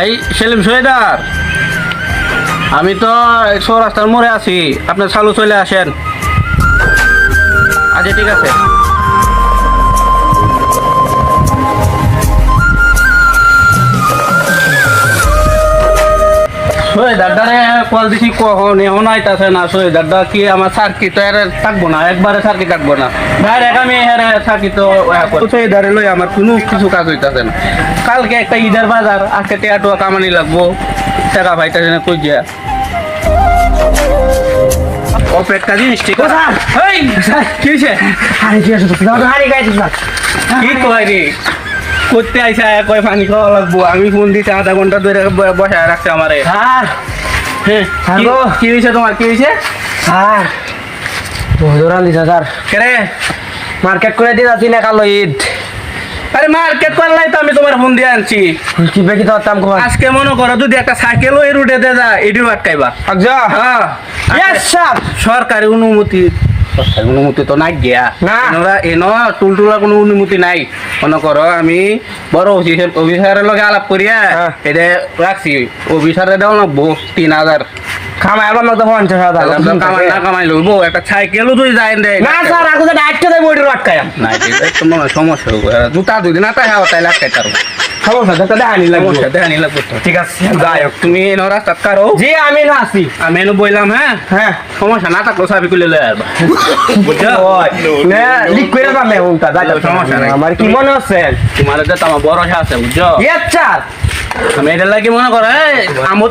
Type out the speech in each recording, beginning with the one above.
এই, সেলিম সোয়েদার আমি তো সৌরাস্তার মোড়ে আছি। আপনার সালু চলে আসেন। আচ্ছা ঠিক আছে। সোয়েদারটারে কল দিছি কখন এমন আইতাছে না সোয়েদারটা কি আমার সার্কিট তো এর থাকব না একবারে সার্কিট থাকব না। ডাইরেক্ট আমি এর সার্কিট তো সোয়েদারে লই আমার কোনো কিছু কাজ হইতাছে না। কালকে একটা ঈদের বাজার আজকে টেয়া টুয়া কামানি লাগবো। টাকা পাইতাছে না কই যা অপেক্ষা জিনিস ঠিক আছে? এই, কি হইছে? আরে কি আছে তো হারি গাইছিস কি কয় রে? করতে আইসা কয় পানি খাওয়া লাগবো? আমি ফোন দিতে আধা ঘণ্টা ধরে বসায় রাখছে আমারে। হ্যাঁ কি-? কি হয়েছে তোমার? কি হয়েছে স্যার! বদরান দিছে স্যার কেরে? মার্কেট করে দিয়ে যাচ্ছি না কালো ঈদ। আরে মার্কেট করলাই তো আমি তোমার ফোন দিয়ে আনছি। কি বেকি তো তাম কমান আজকে মনে করো যদি একটা সাইকেল ওই রুটে দে যা এটিও আটকাইবা। আচ্ছা হ্যাঁ। ইয়েস স্যার সরকারি অনুমতি। অনুমতি তো নাই গিয়া এন টুলটুলা কোনো অনুমতি নাই। মনে করো আমি বড় অফিসার অফিসারের লগে আলাপ করিয়া। এটা রাখছি অফিসারে দেওয়া লাগবো তিন হাজার খামাই আবার পঞ্চাশ হাজার। কামাই না কামাই লইবো একটা সাইকেলও তুই যাই দে না স্যার আগে তো না একটু মনে সমস্যা হবে জুতা আতা হ্যাঁ তাই সমস্যা দেখানি লাগবে। দেখা ঠিক আছে যাই হোক তুমি এনে রাস্তা কারও? জি আমি না আছি। আমি এনে বইলাম হ্যাঁ? হ্যাঁ। সমস্যা না থাকল সাবি করলে লয়ে আসবা। বুঝছ? লিক করে দাম উল্টা যাই সমস্যা নাই। আমার কি মনে হচ্ছে? তোমার যে তো আমার বড় আছে বুঝছ? স্যার। আমি এটা লাগি মনে করো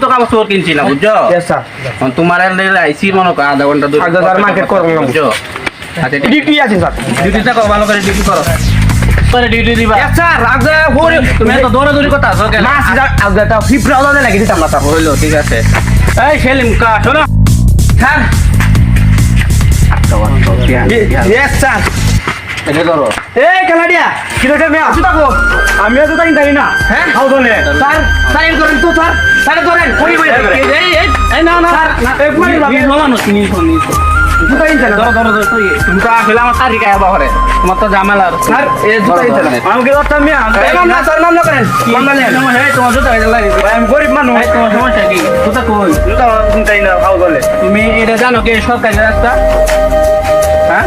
তো কাপড় চোর কিনছি না বুঝছ? তোমার আইসি মনে করো আধা ঘণ্টা দূর market করব না। বুঝছ? আচ্ছা ডিউটি আছে। স্যার ডিউটিটা করো ভালো করে ডিউটি করো। করে ডিউটি দিবা। স্যার পুরো তুমি এত দৌড়া দৌড়ি কথা আছো কেন দিতাম না স্যার হইল ঠিক আছে। এই সেলিম কা শোনো। স্যার এটা করো এই কানাডিয়া কি রে আমি আসি থাকো আমিও তো তাই জানি না। হ্যাঁ? হাউ ধরে স্যার সাইন করেন তো স্যার। স্যার ধরেন। কই ধরে এই এই না না। স্যার, এক মিনিট। বিশ মানুষ নিছো নিছো জুতা ইনছে না? ধরো ধরো ধরো তুই তুমি তো আসলে আমার তারিখ আয়া বাহরে তোমার তো ঝামেলা আর। স্যার এ জুতা ইনছে না? আমাকে ধরতাম মিয়া। নাম না স্যার নাম না করেন। নাম না নেন। তোমার তোমার জুতা এটা লাগে। ভাই, আমি গরিব মানুষ। এই তোমার সমস্যা কি? জুতা কই? জুতা চিন্তাই না হাউ ধরে তুমি এটা জানো কি? সরকারি রাস্তা? হ্যাঁ?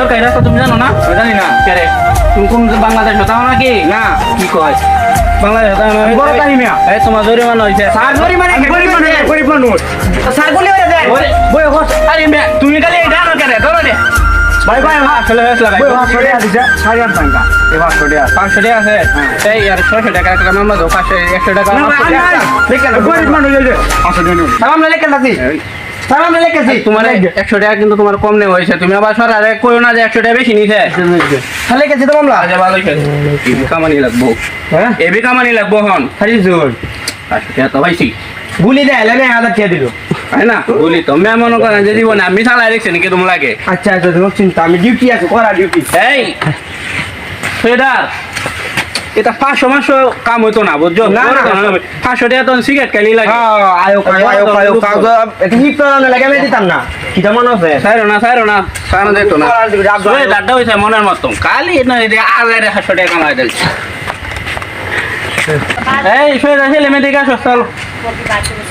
সরকারি রাস্তা তুমি জানো না? জানি না। কে রে? তুমি কোন বাংলাদেশ হতাও নাকি না। কি কয়? বাংলাদেশ হতাও না। বড় তাই মিয়া। এই তোমার জরিমানা হয়েছে স্যার মানে মানুষ গরিব মানুষ। স্যার বলি হয়ে যায়। ওরে, বই হস। আরে মে তুমি খালি এটা আনো কেন? ধরো দে। ভাই ভাই আসলে হয়েছিল ভাই। বই হাত ছড়ে দিছে। সাড়ে আট টাকা। এবার ছড়ে আছে পাঁচশো টাকা আছে। এই আর ছয়শো টাকা একটা মামলা দাও পাঁচশো একশো টাকা গরিব মানুষ যে। আসলে সালাম আলাইকুম দাদি সালাম আলাইকুম এই তোমার একশো টাকা কিন্তু তোমার কম নেওয়া হয়েছে। তুমি আবার সরারে কইও না যে একশো টাকা বেশি নিছে। তাহলে গেছে তো মামলা। আচ্ছা ভালো কামানি লাগবো। হ্যাঁ? এবি কামানি লাগবো হন হারি জোর। পাঁচশো টাকা তো পাইছি। গুলি দেয় এলে হাজার টাকা দিল। তাই না? বলি তো মেয়ে মনে করেন যে জীবনে আমি চালাই দেখছি নাকি তোমার লাগে। আচ্ছা আচ্ছা তোমার চিন্তা আমি ডিউটি আছে করা ডিউটি এই ফেদার এটা পাঁচশো মাসও কাম হইতো না বুঝছ। পাঁচশো। টাকা তো সিগারেট খালি লাগে। না লাগে আমি দিতাম না। কিটা মনে আছে। সাইরো না সাইরো না সারা দেখতো না। ধরে- হয়েছে মনের মতো কালি না আড়াই আগারে টাকা কামাই দিলছে এই সোজা ছেলে দিকে আসো চলো।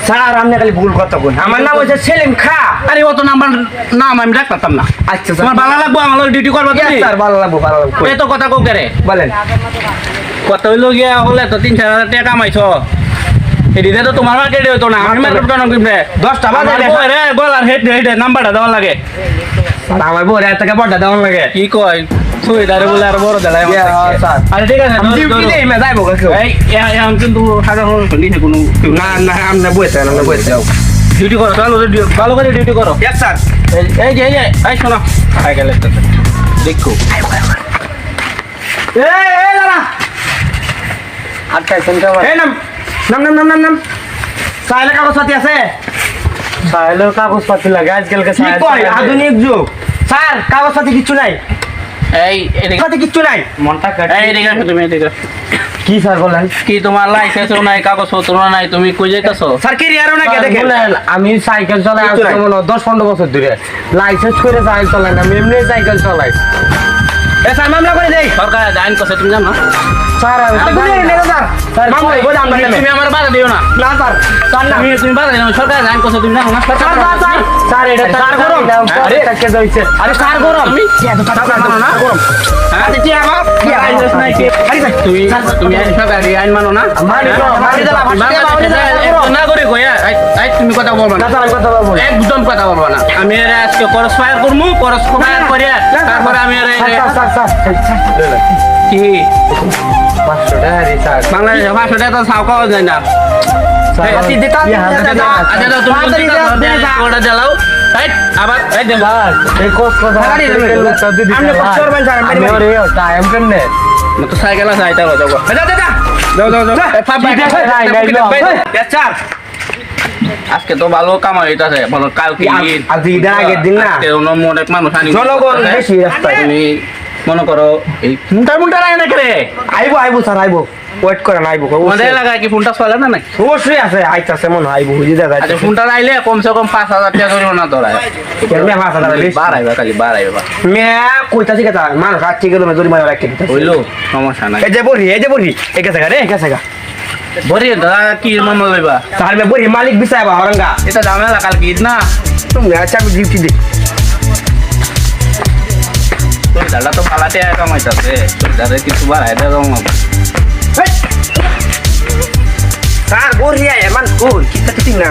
স্যার আপনি খালি ভুল কথা বল। আমার নাম হচ্ছে সেলিম খা। আরে অত নাম্বার নাম আমি রাখতাম না। আচ্ছা তোমার ভালো লাগবো আমার ডিউটি করব তুমি? স্যার ভালো লাগবো ভালো লাগবো। এই কথা কো কেরে বলেন। কত হইল গিয়া হলে তো তিন চার হাজার টাকা কামাইছো। এদিকে তো তোমার মার্কেট হইতো না। আমি মার্কেট কেন কিনবে দশটা বাজে আমার বউয়ের, এ, গলার হেড হেড নাম্বারটা দেওয়া লাগে। আমার বউ এত টাকা বড়টা দেওয়ার লাগে। কি কয়? তুই দাঁড়ে বলে আর বড় স্যার। আরে ঠিক আছে আমি ডিউটি। দেই মে যাইবো কাকে। এই এ- এখন কিন্তু সাধারণ শুনিছে কোনো না না আমরা বইতে আমরা বইতে। যাও। ডিউটি করো চলো ভালো করে ডিউটি করো। ইয়েস স্যার এই- যে এই যে এই শোনো। সাইকেল একটা দেখো। এই এই দাঁড়া আটকাই শুনতে এই নাম নাম নাম নাম নাম নাম। সাইলে কাগজপাতি আছে? সাহেলের কাগজপাতি লাগে আজকালকে আধুনিক যুগ। স্যার কাগজপাতি কিচ্ছু নাই। এই এদিকে। কিচ্ছু নাই। মনটা কাটে এই এদিকে আসো তুমি এদিকে কি স্যার বলেন কি তোমার লাইসেন্স নাই কাগজপত্র নাই তুমি কই যাইতেছো স্যার কেরিয়ারও না দেখেন বলেন, আমি সাইকেল চলাই। আসতে মনে হয় দশ পনেরো বছর ধরে। লাইসেন্স করে সাইকেল চলাই না আমি এমনি সাইকেল চলাই। এ স্যার মামলা করে দেই সরকার আইন করছে তুমি জানো স্যার আমি আর স্যার স্যার, মামলা হইবো জানবা তুমি- তুমি আমার বাধা দিও না না স্যার স্যার না তুমি তুমি বাধা দিও সরকার আইন করছে তুমি জানো না স্যার স্যার স্যার স্যার এটা স্যার স্যার গরম। গরম আরে, আরে কেজ আরে স্যার গরম তুমি এত কথা মানো না গরম হ্যাঁ? আচ্ছা কি কি আবার নাই কি? আরে তুমি তুমি আইন সরকার আইন মানো না মানি তো, হ্যাঁ? মানি তো, বাংলাদেশে বাংলাদেশে কথা বলবা না আমি কথা বলব। একদম কথা বলবা না আমি এর আজকে করস ফায়ার করব করস ফায়ার করে তারপরে আমি এর কি পাঁচশো টাকা বাংলাদেশে টাকা তো খাওয়া যায় না আচ্ছা? আচ্ছা আছে, যাও যাও যাও যাও যাও যাও। আজকে তো ভালো কামাই হইতাছে বলো কালকে আজ- ঈদ। আজ ঈদের আগের দিন না? আজকে অন্য অনেক মানুষ আনি জনগণ বেশি রাস্তায়। তুমি মনে করো এই ফোনটা ফোনটা রায় না করে আইবো আইবো স্যার আইবো। ওয়েট করেন আইবো। আমাদের এলাকায় কি ফোনটা চলে না নাকি অবশ্যই আছে আইতাছে মনে হয় আইবো বুঝি দাদা আচ্ছা ফোনটা রাইলে কমসে কম পাঁচ হাজার টাকা জরিমানা ধরায়। কেমনে পাঁচ হাজার? বাড়াইবা খালি বাড়াইবা। মেয়া কইতাছি কথা মানুষ আজকে গেল জরি মারা রাখতে। হইল সমস্যা নাই। এই যে বড়ি এই যে বড়ি এই গেছে গা রে গেছে গা। ভরি দাদা কি মনে লইবা তার মে বড়ি মালিক বিসায় বা হরঙ্গা এটা ঝামেলা কালকে ঈদ না? তুমি আচ্ছা আমি ডিউটি দি তোর দাদা তো পালাতে কামাইতাছে তোর দাদা কিছু বাড়াই দেওয়া হেই! স্যার বড়ি আয় মান কই কিতা কিতি না?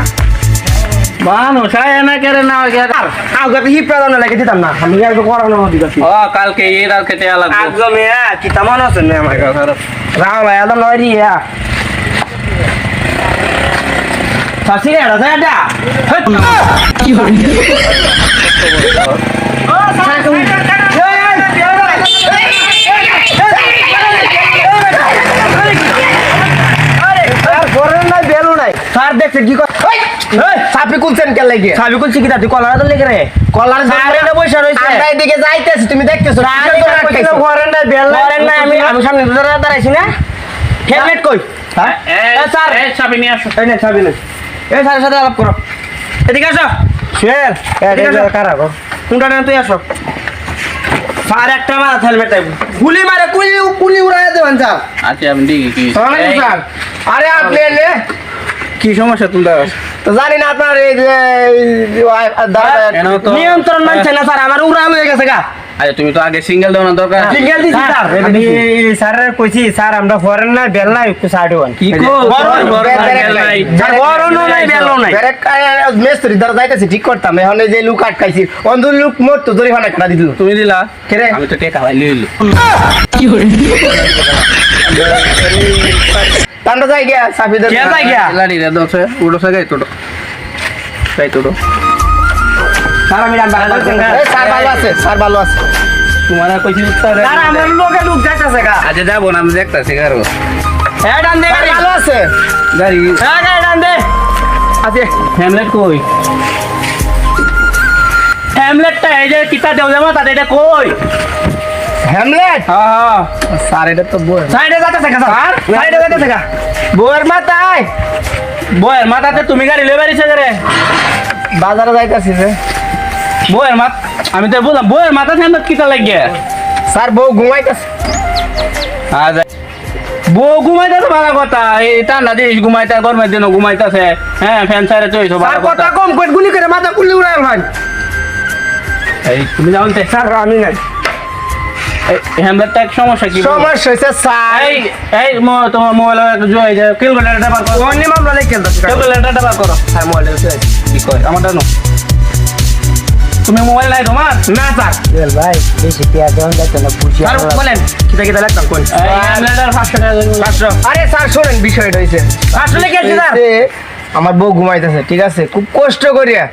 মানুষ আয় না কেরে না কেরে আগে তো হি প্রদান লাগে দিতাম না আমি আর করানো দিতাছি। ও কালকে ঈদ আর খেতে লাগবে আগে মেয়া কিতা মনে আছে না আমার রাম ভাই আদম নয় রিয়া। সাসি রে রাজা এটা কি হল ও তুমি স্যার কি কুলছেন কে লাগে তুই কলার লেগে রে কলার এটা বসে রইছে আমরা এদিকে যাইতেছি তুমি দেখতেছো ঘরেন নাই বেল ঘরেন নাই আমি আমি সামনে দাঁড়াইছি না হেলমেট কই? হ্যাঁ? এ, স্যার। এই চাবি নিয়ে আসো। এই নে ছাবি নে এই স্যারের সাথে আলাপ করো। এদিকে আসো। শের এদিকে আসো। কারা গো? কোনটা নেন তুই আসো। স্যার একটা মারা হেলমেট আইব গুলি মারে কুলি কুলি উড়াই দেবেন স্যার। আচ্ছা আমি দেখি কি স্যার। আরে আপনি এলে? কি সমস্যা তুলতে তো জানি না আপনার এই নিয়ন্ত্রণ মানছে না স্যার। আমার উড়া হয়ে গেছে গা। আচ্ছা তুমি তো আগে সিঙ্গেল দেওয়া দরকার সিঙ্গেল দিছি স্যার আমি স্যারের কইছি স্যার আমরা ফরেন না বেল না একটু সাইড হন। কি বেল, নাই। নাই। নাই বেরেক মেস্ত্রি যাইতেছি ঠিক করতাম। এখন এই যে লুক আটকাইছি অন্ধ লুক মোট তো জরিমানা কাটা দিল। তুমি দিলা? কে রে? আমি তো টেকা ভাই লিইলো তান্ডা যাই গিয়া সাফিদের কে যাই গিয়া? লাড়ি রে দছে উড়ো সে গাই তোড়ো গাই তোড়ো স্যার আমি স্যার ভালো আছে স্যার ভালো আছে। তোমার আর কইছি উত্তর স্যার আমার লোকে লুক যাইতাছে গা। আচ্ছা যাব না আমি দেখতাছি গারো এ ডান দে ভালো আছে। গাড়ি। হ্যাঁ গাড়ি ডান দে। আছে হ্যামলেট কই? হ্যামলেটটা এই যে কিতা দেও জামা তাতে এটা কই? হ্যামলেট হ্যাঁ হ্যাঁ। স্যার এটা তো বই সাইডে স্যার। সাইডে মাথায়। বয়ের মাথাতে তুমি গাড়ি বাড়িছে রে? বাজারে যাইতাছি যে। বয়ের মাথা আমি তো বললাম বয়ের মাথা হ্যামলেট কিতা লাগিয়ে? স্যার বউ ঘুমাইতেছে। যাই বউ ঘুমাইতেছে ভালো কথা এই ঠান্ডা দিস ঘুমাইতে গরমের দিনও ঘুমাইতেছে। হ্যাঁ ফ্যান সাইডে চইছো ভালো কথা কম কই গুলি করে মাথা কুলি উড়াই ভাই এই তুমি জানতে স্যার আমি নাই। হ্যামলেটটা এক সমস্যা কি সমস্যা স্যার। এই এই তোমার মোবাইল জয় যে ক্যালকুলেটরটা বার করো। অন্য মামলা লেখে খেলতেছি ক্যালকুলেটরটা বার করো। স্যার মোবাইল কি কয়? আমারটা নো তুমি মোবাইল নাই তোমার? না স্যার। ভাই বেশি পেঁয়াজ দেওয়া যাচ্ছে না পুষি স্যার বলেন কিতা কিতা লাগতাম কোন এই হ্যামলেটার 500 টাকা দিন। পাঁচশো। আরে স্যার শোনেন বিষয়টা হয়েছে আসলে কি আছে স্যার। আমার বউ ঘুমাইতেছে ঠিক আছে? খুব কষ্ট করিয়া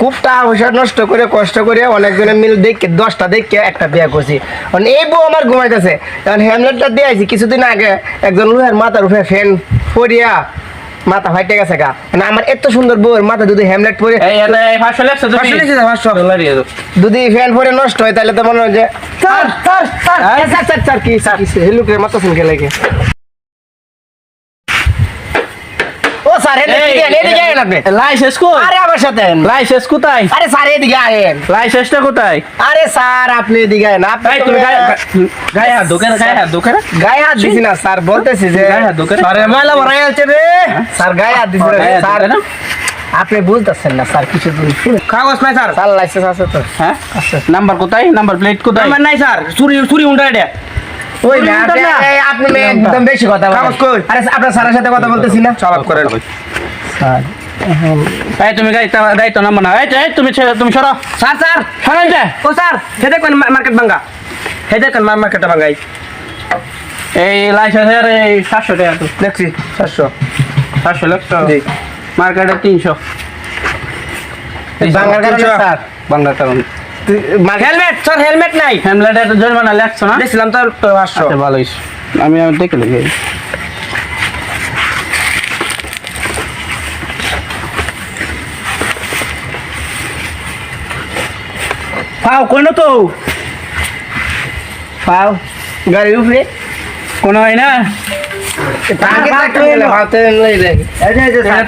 খুব টাকা পয়সা নষ্ট করে কষ্ট করে অনেকজনের মিল দেখে দশটা দেখে একটা বিয়ে করছি। মানে এই বউ আমার ঘুমাইতেছে। কারণ হ্যামলেটটা দিয়েছি কিছুদিন আগে একজন লোহার মাথার উপরে ফ্যান পরিয়া মাথা ফাইটে গেছে গা। মানে আমার এত সুন্দর বউয়ের মাথা যদি হ্যামলেট পরে এই এটা এই 500 লাগছে তুমি 500 লিখছে, 500 ডলার দিয়ে যদি ফ্যান পরে নষ্ট হয় তাহলে তো মনে হয় যে স্যার স্যার স্যার। কি স্যার। হেলুকে মাথা শুনকে লাগে? স্যার এদিকে আপনি লাইসেন্স কই? আরে আমার সাথে লাইসেন্স কোথায়? আরে স্যার এদিকে আয়েন। লাইসেন্সটা কোথায়? আরে স্যার আপনি এদিকে আয়েন। আপনি তুমি গায়ে গায়ে- গায়ে হাত ঢোকে না, গায়ে হাত ঢোকে গায়ে হাত দিছি না স্যার বলতেছি যে গায়ে হাত ঢোকে আরে ময়লা ভরাই আছে রে। স্যার গায়ে হাত দিছি না গায়ে হাত স্যার। আপনি বুঝতেছেন না স্যার কিছু কাগজ নাই স্যার। স্যার লাইসেন্স আছে তো। হ্যাঁ? নাম্বার কোথায়? নাম্বার প্লেট কোথায়? আমার নাই স্যার। চুরি চুরি উন্ডা ওই না শুনুন তো না। এই আপনি একদম বেশি কথা বলেন। আরে আপনার স্যারের সাথে কথা বলতেছি না? চালাক করেন। স্যার এই তুমি গাড়ি দায়িত্ব নাম্বার না এই এই, তুমি তুমি সরো। Sir sir. সরেন যে। ও স্যার হে দেখেন মার্কেট ভাঙ্গা। হে দেখেন মার্কেটটা ভাঙ্গাই। এই লাইসেন্সের এই সাতশো টাকা তো। দেখছি চারশো সাতশো লাগতো জি। মার্কেটে তিনশো। বাংলার কারণে তিনশো। স্যার। বাংলার কারণ। হেলমেট স্যার হেলমেট নাই। হ্যামলেটের জরিমানা লাগছো না? দেখছিলাম তো পাঁচশো। আচ্ছা ভালো হয়েছে আমি আমি দেখে লিখে পাও কোন তো? পাও গাড়ি উপরে। কোন হয় না?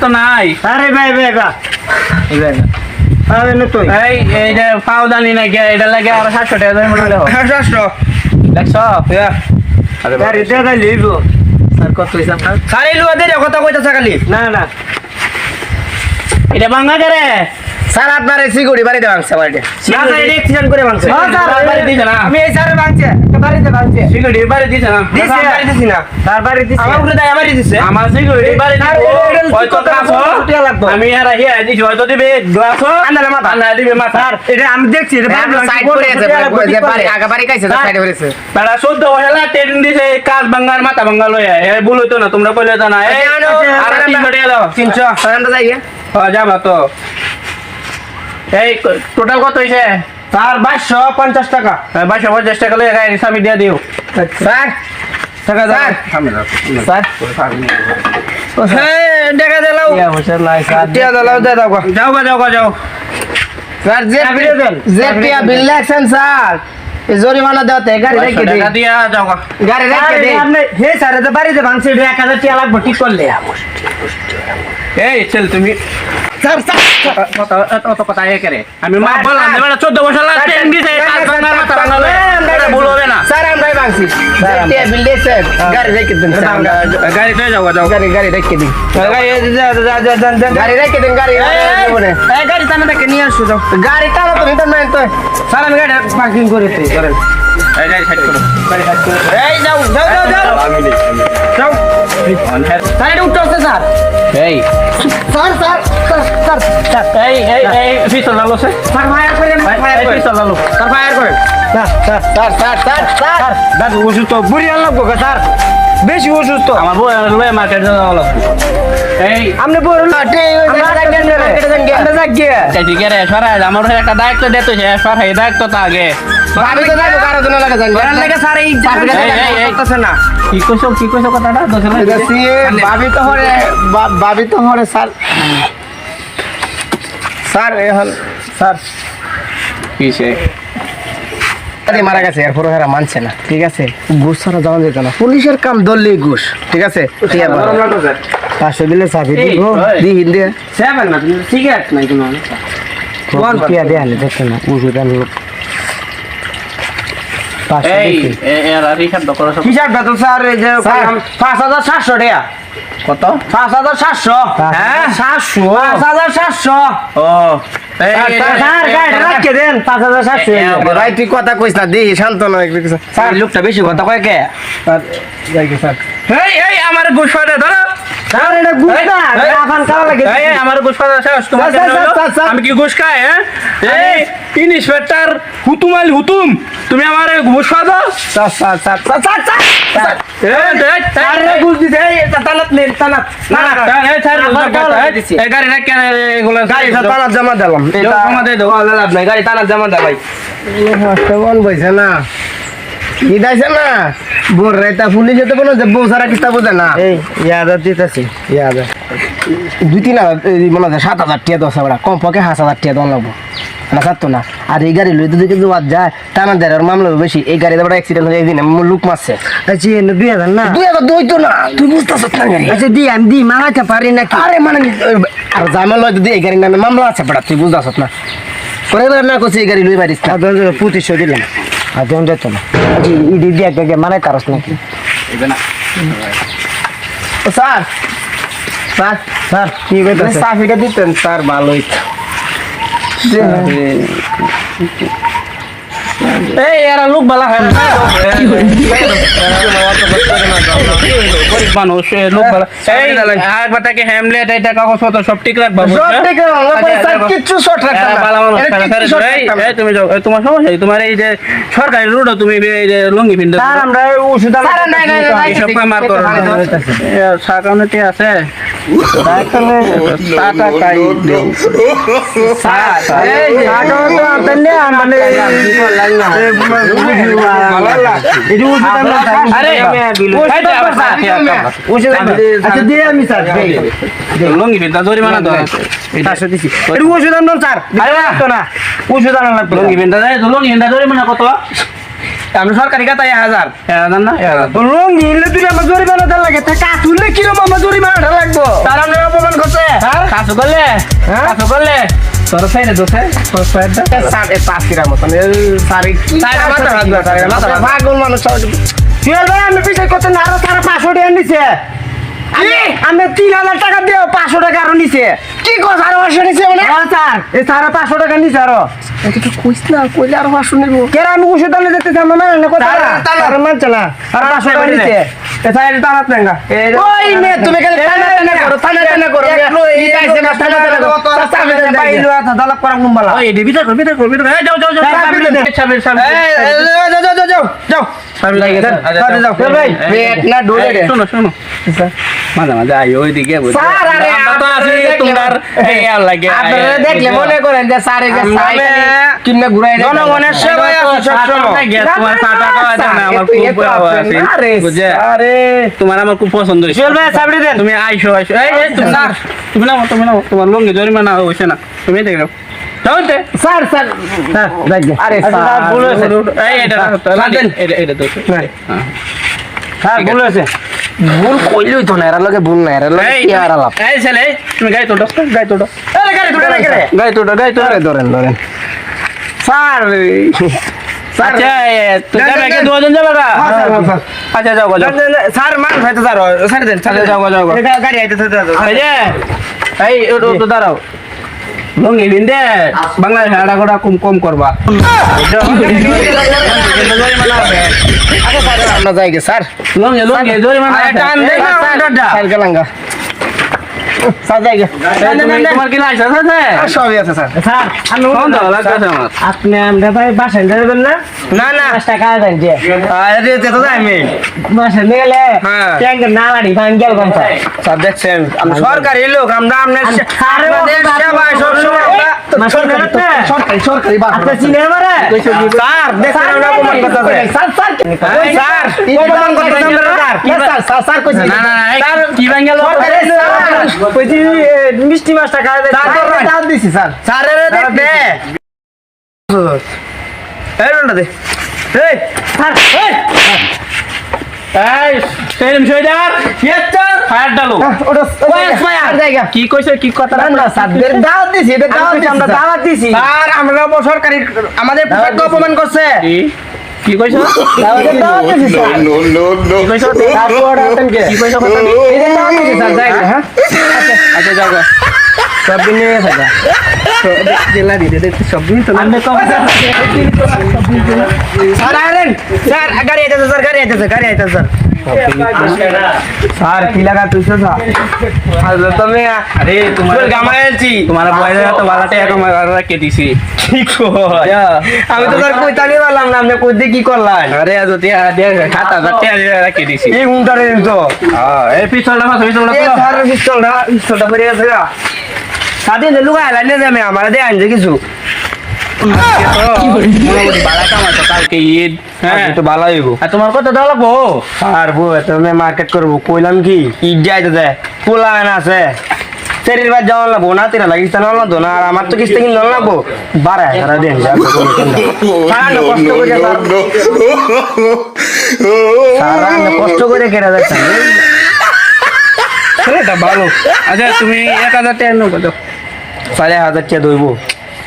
তো নাই। আরে ভাই ভাই ভাই। আরে এই এই যে পাও দানি না কে এটা লাগে আর সাতশো টাকা জরিমানা লেখো চারশো দেখছ? আরে স্যার এটা গাই লিব স্যার কত হইছে আপনার এই লুয়া দে কথা কইতাছে খালি। না না। এটা ভাঙা করে স্যার আপনার এই সিকিউরিটি বাড়িতে ভাঙছে বাড়িতে। না স্যার এটা অ্যাক্সিডেন্ট করে ভাঙছে। হ্যাঁ, স্যার, বাড়ি দিছে না। আমি এই স্যারের ভাঙছে বাড়িতে ভাঙছে। সিকিউরিটি বাড়ি দিছে না। দিছে। বাড়ি দিছি না। তার বাড়ি দিছি। আমার উপরে দায় বাড়ি দিছে। আমার সিকিউরিটি বাড়ি দিছে। এটা- এটা হয়তো কত কাছো টাকা আমি আর হিয়া দিছি হয়তো দিবে গ্লাসও আন্দালে মাথা। আন্দালে দিবে মাথা। স্যার এটা আমি দেখছি এটা সাইড বড় করে আছে যে বাড়ি আগা বাড়ি খাইছে স্যার। সাইডে করেছে তারা চোদ্দ বসালা ট্রেন দিছে কাজ ভাঙ্গার মাথা লইয়া এ বলো তো না তোমরা কইলে তো না। আর আচ্ছা, তিনশো টাকা দাও তিনশো। আমরা যাই হ্যাঁ। যাবা তো। এই টোটাল কত হয়েছে স্যার বাইশশো পঞ্চাশ টাকা। বাইশো পঞ্চাশ টাকা লইয়া গাড়ি স্বামী দিয়ে দিও। স্যার টাকা স্যার। হ্যাঁ দিলাও দিলাও দাও। যাও গা যাও গা যাও। স্যার যে চাবি চাবি। বিল লেখছেন স্যার জরিমানা দেওয়াতে গাড়ি রেখে দিই গাড়ি রেখে হে স্যার বাড়িতে ভাঙছে এক হাজার টিয়া লাগবে ঠিক করলে? এই ছেলে তুমি স্যার স্যার। কথা এ করে আমি মা স্যার, বললাম স্যার। বেটা চোদ্দ বছর স্যার, ট্রেন দিছে স্যার, কাজ স্যার, ভাঙ্গার মাথা স্যার, এটা ভুল হবে না। স্যার আমরাই ভাঙছি যে টিয়া বিল লেখছেন গাড়ি রেখে দিন স্যার গাড়ি তো যাও যাও গাড়ি গাড়ি রেখে দিন। গাড়ি রেখে দিন। গাড়ি দেবো গাড়ি টানা দেখে নিয়ে আসো যাও। গাড়ি টানো তো নিতেন না তো স্যার আমি গাড়ি পার্কিং করে দিই করেন এই গাড়ি সাইড করো। এই যাও যাও যাও যাও। যাও। স্যার এটা উঠতে স্যার। পিস্তল লালো সে। স্যার ফায়ার করেন ফায়ার পিস্তল লালো স্যার ফায়ার করেন। Sir sir sir sir sir sir. অসুস্থ বুড়ি আনলাম গো স্যার। বেশি অসুস্থ আমার বউ লয়ে মার্কেট যাওয়া লাগবে। এই আপনি বলুন না আমরা যাক গিয়ে। চাইছি কে রে সরাই আমার একটা দায়িত্ব দিতে সে সরাই দায়িত্ব তো আগে। ভাবি তো যাব কারও জন্য লাগে জানি বলেন লাগে স্যার এই এই, এই, এই। করতেছে না। কি কইছো কি কইছো কথাটা? দশ ভাবি তো হরে ভাবি তো হরে স্যার। স্যার এখন স্যার। কিসে মারা গেছে এরপর হেরা মানছে না ঠিক আছে? ঘুষ ছাড়া যাওয়া যেত না। পুলিশের কাম ধরলেই ঘুষ ঠিক আছে? পাঁচশো দিলে চাবি দিব দি হিন্দে। সেভেন না তুমি সিগারেট নাই কোনো। টিয়া দেয়া নেই দেখছে না ওষুধ পাঁচশো স্যার। পাঁচ হাজার সাতশো টাকা। কত? পাঁচ হাজার সাতশো। পাঁচ হ্যাঁ? সাতশো? পাঁচ হাজার সাতশো। ও তুই কথা কইস না দি শান্ত নয় লোকটা বেশি কথা কয় কে? স্যার যাই গে, স্যার। এই এই আমার পাড়ে ধরো। স্যার এটা না এই, এই, আফান লাগে। এই এই, আমার তোমার স্যার, স্যার? Sir, sir. আমি কি খাই হ্যাঁ? এই ইন্সপেক্টর হুতুম আল হুতুম তুমি আমার ঘুষ sir sir sir sir sir sir sir. এটা বুঝ দিছে এই তানাত নেই তানাত তানাত আফান কালা লাগে দিছি। গাড়ি রাখ কেন এগুলো গাড়ি স্যার জমা দিলাম। আমাদের দেবো লাভ নাই গাড়ি তানাত জমা দে ভাই। মন বইছে না। কি দাইছে না? বোর রেতা ফুলি যেতে বলো যে বউ সারা কিস্তা বোঝে না? এই ইয়াদা দিতেছি। ইয়াদা দুই তিন হাজার মনে হয় সাত হাজার টিয়া দশ হাজার কম পক্ষে হাজার হাজার টিয়া দন লাগবো। না সারতো না। আর এই গাড়ি লই দুদিকে যাওয়া যায় টানা দেয় আর মামলা বেশি। এই গাড়ি আবার অ্যাক্সিডেন্ট হয়ে একদিন লুক মারছে। আচ্ছা দুই হাজার না? দুই হাজার দুই তো না। তুই বুঝতেছ না আচ্ছা দি আমি দি মানাতে পারি নাকি? আরে মানে আর জামাল যদি এই গাড়ি নামে মামলা আছে বেটা তুই বুঝতেছ না। করে না করছি এই গাড়ি লই পারিস না। পঁচিশশো দিলাম। আর দেন যেত না। আচ্ছা ইডি দিয়ে আগে মানে তারস নাকি? স্যার। স্যার। স্যার কি করতেছে সাফিটা দিতেন স্যার ভালোই। এই এরা লোক বালা না। মানুষ লোক বালা। এই একবার তাকে হ্যামলেট সব ঠিক রাখবা? সব ঠিক। বালা মানুষ, এই। এই, তুমি যাও, তোমার সমস্যা তোমার এই যে সরকারি রোডও তুমি এই যে লুঙ্গি স্যার আমরা ওষুধ এইসব করো আছে? মানে আচ্ছা জরিমানা ওষুধ আনলাম স্যার ওষুধ আনলাম লুঙ্গি পিনতে জরিমানা কত আমি সরকারি কাতা এক হাজার। না। লঙ্গি ইলে তুই আমার জরিমানা দেওয়া লাগে। তা কাতুলে কিরম আমার জরিমানাটা লাগবো? তার আমরা অপমান করছে। কাজু করলে? কাজু করলে? তোর সাইডে দোষে? তোর সাইডটা এ পাঁচ কিরা মতন। দাও। পাগল মানুষ ভাই আমি পিছিয়ে করতে না আরও সাড়ে পাঁচশো টাকা নিছে। আমি- তিন হাজার টাকা দিয়ে পাঁচশো টাকা আরও নিছে। কি কথা আরও পাঁচশো নিছে মানে? স্যার। স্যার পাঁচশো টাকা নিছে আরও। কইস না কইলে আরও পাঁচশো নিব। কেন আমি ওষুধ আনলে যেতে আমার মানে না কথা স্যার, স্যার, আর মানছে না। আর পাঁচশো টাকা নিছে। এ স্যার এটা টানাত না ওই মেয়ে তুমি কেন টানা টানা করো টানা টানা করো এই যাইছে না টানা টানা করো স্যার, স্যার, আমি দেন, পাইলো দেন। আছে দালাপ করা গুম্বালা ওই এডি বিটা কর বিটা কর বিটা কর এই যাও যাও যাও স্যার, সাবির সাবির দে দে। সাবির সাবির এই, এই, যাও যাও যাও যাও যাও সাবির লাগে দেন, সাবির যাও। এই, ভাই, এই, পেট না ডোলে রে। শোনো শোনো মাঝে মাঝে আই ওইদিকে বুঝছ? স্যার, আরে, আমরা তো আছি আপনারা দেখলে- তোমার এই আর লাগে আপনারা দেখলে মনে করেন যে স্যার এই যে আমরা সাইকেল কিনে ঘুরাই দেয়। জনগণের সেবায় আছে সবসময়। তোমার চা টাকা আছে না আমার খুব এত আছে। আরে, বুঝছে আরে, তোমার আমার খুব পছন্দ হয়েছে। ভাই সাবড়ি দেন। তুমি আইসো আইসো। এই এই তুমি না তুমি না তুমি না তোমার লঙ্গি জরিমানা হইছে না। তুমি দেখে যাও। যাও স্যার, স্যার, স্যার, আরে, স্যার, স্যার, ভুল হয়েছে। এই এটা এটা এটা তো হ্যাঁ। ভুল হয়েছে। ভুল কইলেই তো না, এরা লগে ভুল না, এরা লগে কি আর আলাপ। এই ছেলে তুমি গাই তোটো গাই তোটো গাই তোটো গাই তোটো ধরেন, ধরেন। স্যার, স্যার, আচ্ছা এ, তো দেন, যাবে দেন, কি দেন। দুজন যাবে গা হ্যাঁ, স্যার, হ্যাঁ, স্যার। আচ্ছা যাও গো, যাও স্যার মান ভাই তো স্যার স্যার দেন স্যার আচ্ছা, যাও গো, যাও গো। গাড়ি আইতেছে এই যে এই একটু একটু দাঁড়াও লঙ্গি বিন্দে বাংলাদেশ হাড়া গোড়া কম কম করবা আচ্ছা, স্যার, আমরা যাই গে, স্যার। লঙ্গি লঙ্গি জরিমানা আরে, টান দে না, আছে। উল্টোটা। স্যার, গেলাঙ্গা। আপনি আমরা ভাই বাসায় যাবেন না না না পাঁচ টাকা দেন যে। আরে তে তো আমি বাসায় গেলে হ্যাঁ। ট্যাঙ্কের নালাড়ি ভাঙ গেল স্যার। স্যার দেখছেন আমরা সরকারি লোক আমরা আপনার আমি- আপনাদের সেবায় সবসময় আমরা- সরকারি, সরকারি, সরকারি আপনি চিনেন আমারে? স্যার দেখছেন আমরা অপমান করতেছে স্যার, স্যার, স্যার অপমান করতেছে আমরা স্যার না, স্যার, স্যার, স্যার কইছি। না না এই, কি স্যার কইছি মিষ্টি মাছটা স্যার, স্যার স্যার, দিছি, স্যার। স্যারের দেখতে এই রোনটা দে। এই স্যার, এই, এই সেলিম শহীদার ইয়েস স্যার ফায়ার ডালো। ওটা- ওটা- ওই, স্যার। স্যার, জায়গা। কি কইছে কি কথা স্যার, দাওয়াত দিছি, দাওয়াত দিছি, আমরা দাওয়াত দিছি। স্যার আমরা সরকারি আমাদের অপমান করছে। কি কইছো no, no, no. কি কইছো তারপর ওটা কে? কি কইছো কথা এদের দাওয়াত দিছি, স্যার, জায়গা, হ্যাঁ? আচ্ছা যাও সব দিন নিয়ে গেছে, স্যার। আমি কম স্যার আইলেন স্যার গাড়ি আইতেছে স্যার গাড়ি আইতেছে গাড়ি আইতেছে স্যার স্যার কি লাগা আরে তুমি আরে তোমার গামা আইছি তোমার বয়স তো বালাতে এখন রাখে দিছি ঠিক আমি তো স্যার কইতানি পারলাম না আপনি কই কি করলেন আরে দিয়া খাতা যাতে রাখে দিছি এই উন্টারে তো। হ্যাঁ এই ফাস পিছলটা এই স্যার পিস্তলটা পিস্তলটা পড়ে গেছে গা সাথে যে লুকা আইলেন যে আমি আমার দিয়ে আনছে কিছু। তোমার কত দেওয়া লাগবো? আর তুমি মার্কেট করব কইলাম কি? ঈদ যাইতে দে পোলা আছে। শরীর বাদ যাওয়া লাগবো না তেরা লাগিস না না আর আমার তো কিস্তি কিনতে লাগবো। বাড়া সারা কষ্ট করে কষ্ট করে কেটে যাচ্ছে। ভালো। আচ্ছা তুমি এক হাজার টাকা নেব সাড়ে হাজার টাকা ধরবো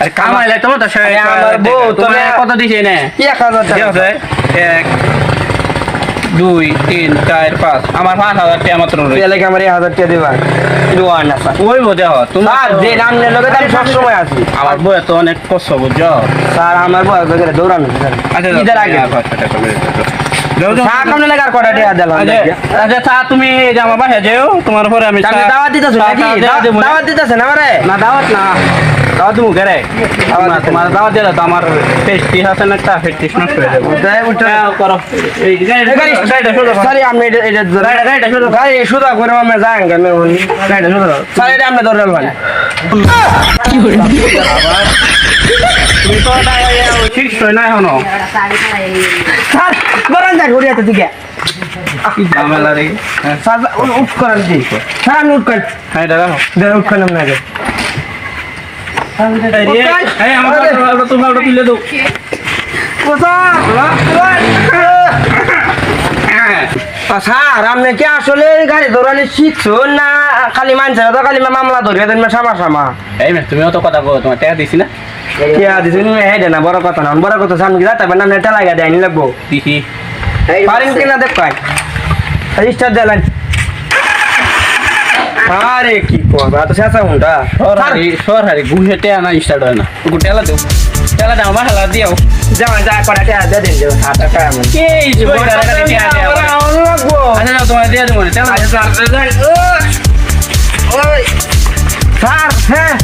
আরে কামাইলে তোমার তো আরে আমার বউ, তোমার তোমার- কত দিছে না এক হাজার ঠিক টাকা আছে এক দুই তিন চার পাঁচ আমার পাঁচ হাজার টাকা মাত্র রয়েছে আমার এক হাজার টাকা দেবা? আর ওই বোঝা তোমার স্যার যে রান্নার লোকে আমি সবসময় আছি। আমার বউ তো অনেক কষ্ট বুঝছ? স্যার আমার বয়স দৌড়ানো আচ্ছা ঈদের আগে। চা আচ্ছা আচ্ছা তুমি আমার বাসায় যেও তোমার আমি দাওয়াত দিতেছেন নাকি? চা দেয়া না। দাওয়াত না দাওয়াত না। দাওয়াত দেবো গেরে তোমার দাওয়াত দিলে তো আমার পেস্টি আছে না একটা নষ্ট হয়ে যাবে। করো। এই গাড়ি এটা এটা গাড়িটা করে আমরা যাই গাড়িটা এটা তুমি তো হয় না এখনও স্যার বরং যা ঘুরে আছে দিকে ঝামেলা রে হ্যাঁ স্যার উঠ করেন হ্যাঁ তুলে দাও হ্যাঁ স্যার আপনি কি আসলে গাড়ি দৌড়ানি শিখছো? না খালি মানুষেরা তো খালি মামলা ধরিয়ে দেন সামা সামা। এই মে তুমি অত কথা বলো তোমার টাকা দিছি না? কে দিছেন হেডে না বড় কথা না বড় কথা সামনে কি যাতে পারেন আপনি টেলা গা দেয়নি লাগবো। দিছি। পারেন কিনা দেখ পাই রেজিস্টার দেলেন আরে কি করবা তো শেষা হুন্ডা। সরহারি সরহারি ঘুষে টেয়া না স্টার্ট হয় না। ওকে টেলা দেও টেলা দাও আমার হেলা দিও যাওয়া যায় কটা টাকা দিয়ে দিন যে সাত টাকা আমি এই যে বইটা রেখে টেয়া দেও লাগবো আচ্ছা না তোমার দিয়ে দেবো টেলা স্যার হ্যাঁ